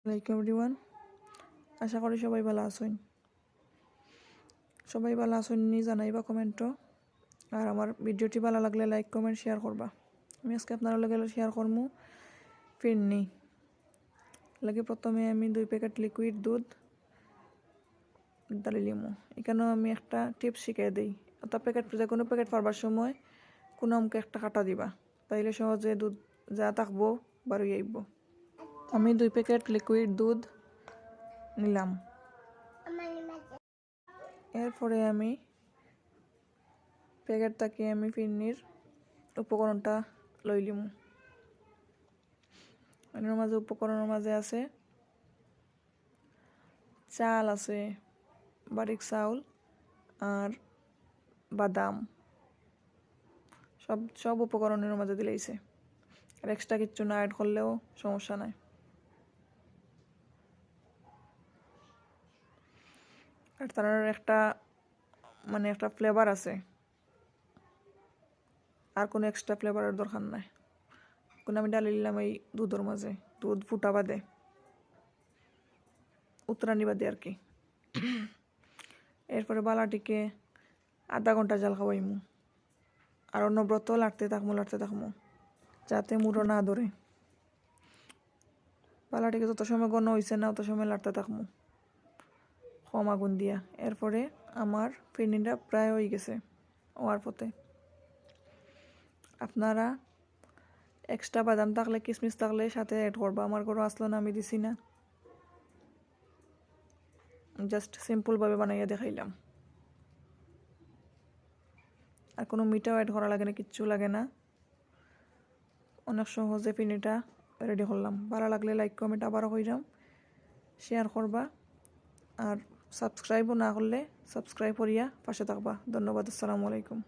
আসসালামাইকুম এভরিওয়ান আশা করি সবাই ভালো আছেন। সবাই ভালো আছেন নি জানাইবা কমেন্টও আর আমার ভিডিওটি ভালো লাগলে লাইক কমেন্ট শেয়ার করবা। আমি আজকে আপনার লগে শেয়ার করমু ফিরনি। লাগে প্রথমে আমি দুই প্যাকেট লিকুইড দুধ ডালি লিমু। এখানেও আমি একটা টিপস শিখিয়ে দিই। ওটা প্যাকেট যে কোনো প্যাকেট পারবার সময় কোনো অঙ্কে একটা কাটা দিবা। তাইলে সহজে দুধ যা থাকব বারোই আইব। আমি দুই প্যাকেট লিকুইড দুধ নিলাম। এরপরে আমি প্যাকেটটাকে আমি ফিরনির উপকরণটা লইলিম এর মাঝে উপকরণের মাঝে আছে চাল আছে, বারিক চাউল আর বাদাম। সব সব উপকরণের মাঝে দিলেইছে আর এক্সট্রা কিচ্ছু না অ্যাড করলেও সমস্যা নাই। আর তার একটা মানে একটা ফ্লেভার আছে। আর কোনো এক্সট্রা ফ্লেভারের দরকার নাই। কোনো আমি ডালি নিলাম এই দুধের মাঝে, দুধ ফুটা বাদে। উতরানি বাদে আর কি। এরপরে বালাটিকে আধা ঘণ্টা জাল খাওয়াইমু। আর অন্যব্রত লাড়তে থাকমু লাড়তে থাকমু, যাতে মুড়ো না ধরে। বালাটিকে যত সময় গণ হয়েছে না তত সময় লাড়তে থাকমু। কম আগুন দিয়া। এরপরে আমার ফিরনিটা প্রায় হয়ে গেছে হওয়ার পথে আপনারা এক্সট্রা বাদাম থাকলে কিশমিশ থাকলে সাথে অ্যাড করবা। আমার কোনো আসলো না, আমি দিছি না। জাস্ট সিম্পলভাবে বানাইয়া দেখাইলাম। আর কোনো মিঠাও অ্যাড করা লাগে না, কিচ্ছু লাগে না। অনেক সহজে ফিনিটা রেডি করলাম। ভালো লাগলে লাইক কমেন্ট আবারও কইরাম। শেয়ার করবা। আর সাবস্ক্রাইবও না করলে সাবস্ক্রাইব করিয়া পাশে থাকবা। ধন্যবাদ আসসালামু আলাইকুম।